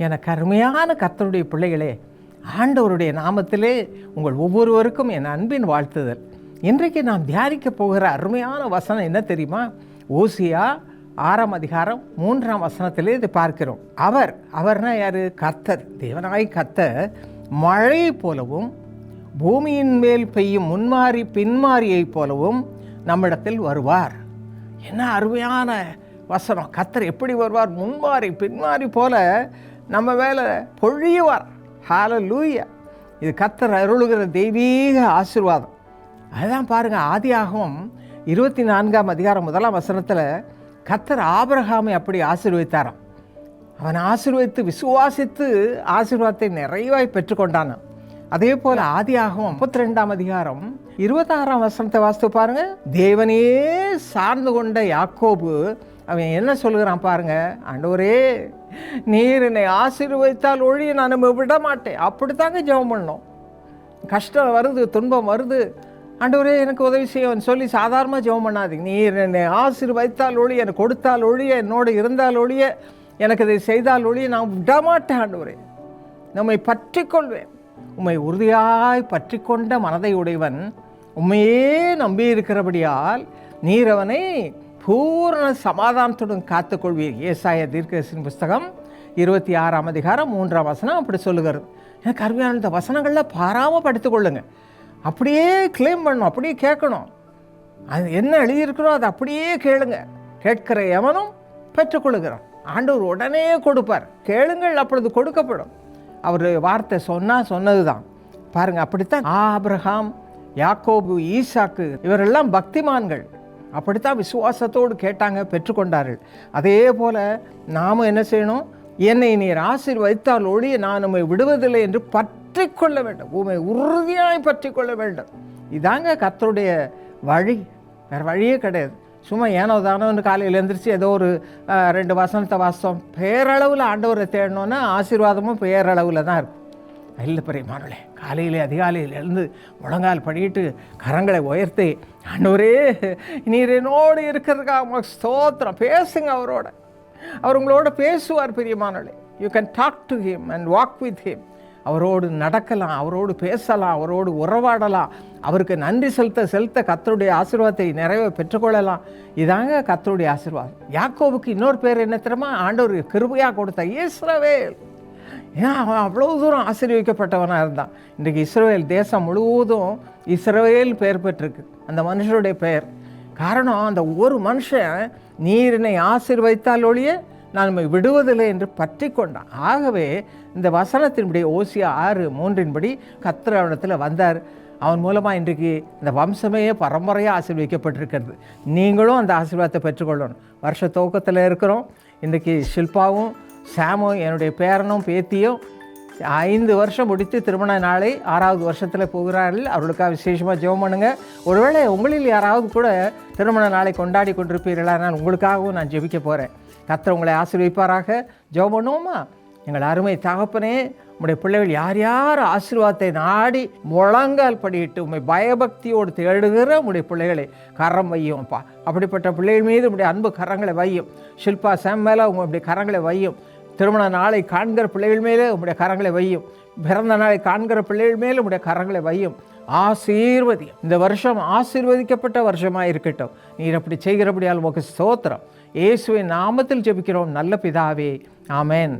எனக்கு அருமையான கர்த்தருடைய பிள்ளைகளே ஆண்டவருடைய நாமத்திலே உங்கள் ஒவ்வொருவருக்கும் என் அன்பின் வாழ்த்துதல். இன்றைக்கு நாம் தியானிக்க போகிற அருமையான வசனம் என்ன தெரியுமா? ஓசியா ஆறாம் அதிகாரம் மூன்றாம் வசனத்திலே இதை பார்க்கிறோம். அவர் அவர்னா யார்? கர்த்தர் தேவனாய் கர்த்தர். மழை போலவும் பூமியின் மேல் பெய்யும் முன்மாறி பின்மாரியைப் போலவும் நம்மிடத்தில் வருவார். என்ன அருமையான வசனம். கத்தர் எப்படி வருவார்? முன்மாறி பின்மாறி போல நம்ம மேலே பொழியுவார். ஹால லூயா இது கத்தர் அருளுகிற தெய்வீக ஆசீர்வாதம். அதுதான் பாருங்கள் ஆதியாகவும் இருபத்தி நான்காம் அதிகாரம் முதலாம் வசனத்தில் கத்தர் ஆபரகாமை அப்படி ஆசீர்வதித்தாராம். அவன் ஆசீர்வதித்து விசுவாசித்து ஆசீர்வாதத்தை நிறைவாய் பெற்றுக்கொண்டான். அதே போல் ஆதியாகவும் முப்பத்தி ரெண்டாம் அதிகாரம் இருபத்தாறாம் வசனத்தை வாசித்து பாருங்க. தேவனே சார்ந்து கொண்ட யாக்கோபு அவன் என்ன சொல்லுகிறான் பாருங்க ஆண்டவரே நீர் என்னை ஆசீர்வதித்தால் ஒழிய நான் விட மாட்டேன் அப்படித்தாங்க ஜெபம் பண்ணோம். கஷ்டம் வருது துன்பம் வருது. ஆண்டவரே எனக்கு உதவி செய்யவன் சொல்லி சாதாரணமாக ஜெபம் பண்ணாதீங்க. நீர் என்னை ஆசீர்வதித்தால் ஒழிய எனக்கு கொடுத்தால் ஒழிய என்னோடு இருந்தால் ஒழிய எனக்கு இதை செய்தால் ஒழிய நான் விடமாட்டேன் ஆண்டவரே. நம்மை பற்றி கொள்வேன் உம்மை உறுதியாய் பற்றி கொண்ட மனதை உடையவன். உண்மையே நம்பி இருக்கிறபடியால் நீர் அவனை பூரண சமாதானத்துடன் காத்துக்கொள்வீர். ஏசாய தீர்க்கதரிசன புஸ்தகம் இருபத்தி ஆறாம் அதிகாரம் மூன்றாம் வசனம் அப்படி சொல்லுகிறது. எனக்கு அருமையான இந்த வசனங்களில் பாராமல் படுத்துக்கொள்ளுங்க அப்படியே கிளைம் பண்ணணும் அப்படியே கேட்கணும். அது என்ன எழுதியிருக்கிறோ அதை அப்படியே கேளுங்க. கேட்கிற எவனும் பெற்றுக்கொள்ளுகிறான். ஆண்டவர் உடனே கொடுப்பார். கேளுங்கள் அப்பொழுது கொடுக்கப்படும். அவர் வார்த்தை சொன்னால் சொன்னது தான் பாருங்கள் அப்படித்தான் ஆபிரகாம் யாக்கோபு ஈசாக்கு இவரெல்லாம் பக்திமான்கள். அப்படித்தான் விசுவாசத்தோடு கேட்டாங்க பெற்றுக்கொண்டார்கள். அதே போல் நாம் என்ன செய்யணும்? என்னை நீர் ஆசீர்வதித்தால் ஒழிய நான் உம்மை விடுவதில்லை என்று பற்றி கொள்ள வேண்டும். உண்மை உறுதியாய் பற்றி கொள்ள வேண்டும். இதாங்க கத்தருடைய வழி. வேறு வழியே கிடையாது. சும்மா ஏனோ தானோன்னு காலையில் எழுந்திரிச்சு ஏதோ ஒரு ரெண்டு வசனத்தை வாசம் பேரளவில் ஆண்டவரை தேடணுன்னா ஆசீர்வாதமும் பேரளவில் தான் இருக்கும். இல்லை பெரியமானே காலையிலே அதிகாலையில் எழுந்து முழங்கால் படிட்டு கரங்களை உயர்த்தி ஆண்டவரே நீர் என்னோடு இருக்கிறதுக்காக உமக்கு ஸ்தோத்திரம். பேசுங்க அவரோட. அவர் உங்களோட பேசுவார் பெரியமானே you can talk to him and walk with him அவரோடு நடக்கலாம் அவரோடு பேசலாம் அவரோடு உறவாடலாம். அவருக்கு நன்றி செலுத்த செலுத்த கத்தருடைய ஆசீர்வாதத்தை நிறைவே பெற்றுக்கொள்ளலாம். இதாங்க கத்தருடைய ஆசீர்வாதம். யாக்கோவுக்கு இன்னொரு பேர் என்ன தெரியுமா? ஆண்டவர் கிருபையாக கொடுத்த இஸ்ரவேல் ஏன்னா அவன் அவ்வளோ தூரம் ஆசீர்விக்கப்பட்டவனாக இருந்தான்? இன்றைக்கு இஸ்ரவேல் தேசம் முழுவதும் இஸ்ரவேல் பெயர் பெற்றிருக்கு. அந்த மனுஷருடைய பெயர். காரணம் அந்த ஒரு மனுஷன் நீரினை ஆசீர்வதித்தால் ஒழிய நான் நம்மை விடுவதில்லை என்று பற்றி கொண்டான். ஆகவே இந்த வசனத்தின்படி ஓசியா ஆறு மூன்றின்படி கத்திரவனத்தில் வந்தார். அவன் மூலமாக இன்றைக்கு இந்த வம்சமே பரம்பரையாக ஆசீர்வதிக்கப்பட்டிருக்கிறது. நீங்களும் அந்த ஆசீர்வாதத்தை பெற்றுக்கொள்ளணும். வருஷ துவக்கத்தில் இருக்கிறோம். இன்றைக்கி ஷில்பாவும் சாமும் என்னுடைய பேரனும் பேத்தியும் ஐந்து வருஷம் முடித்து திருமண நாளை ஆறாவது வருஷத்தில் போகிறார்கள். அவர்களுக்காக விசேஷமாக ஜெபம் பண்ணுங்கள் ஒருவேளை உங்களில் யாராவது கூட திருமண நாளை கொண்டாடி கொண்டிருப்பீர்களா? நான் உங்களுக்காகவும் நான் ஜெபிக்க போகிறேன் கர்த்தர் உங்களை ஆசீர்வதிப்பாராக. ஜெபம் பண்ணுவோமா? எங்கள் அருமை தகப்பனே உங்களுடைய பிள்ளைகள் யார் யார் ஆசீர்வாதத்தை நாடி முழங்கால் படியிட்டு உண்மை பயபக்தியோடு தேடுகிற உங்களுடைய பிள்ளைகளை கரம் வையும் அப்பா அப்படிப்பட்ட பிள்ளைகள் மீது உங்களுடைய அன்பு கரங்களை வையும். ஷில்பா சாம் மேலே உங்களுடைய கரங்களை வையும். திருமண நாளை காண்கிற பிள்ளைகள் மேலே உம்முடைய கரங்களை வையும். பிறந்த நாளை காண்கிற பிள்ளைகள் மேலே உம்முடைய கரங்களை வையும். ஆசீர்வதி இந்த வருஷம் ஆசீர்வதிக்கப்பட்ட வருஷமாக இருக்கட்டும். நீர் அப்படி செய்கிறபடியால் உமக்கு ஸ்தோத்திரம். இயேசுவின் நாமத்தில் ஜெபிக்கிறோம். நல்ல பிதாவே. ஆமேன்.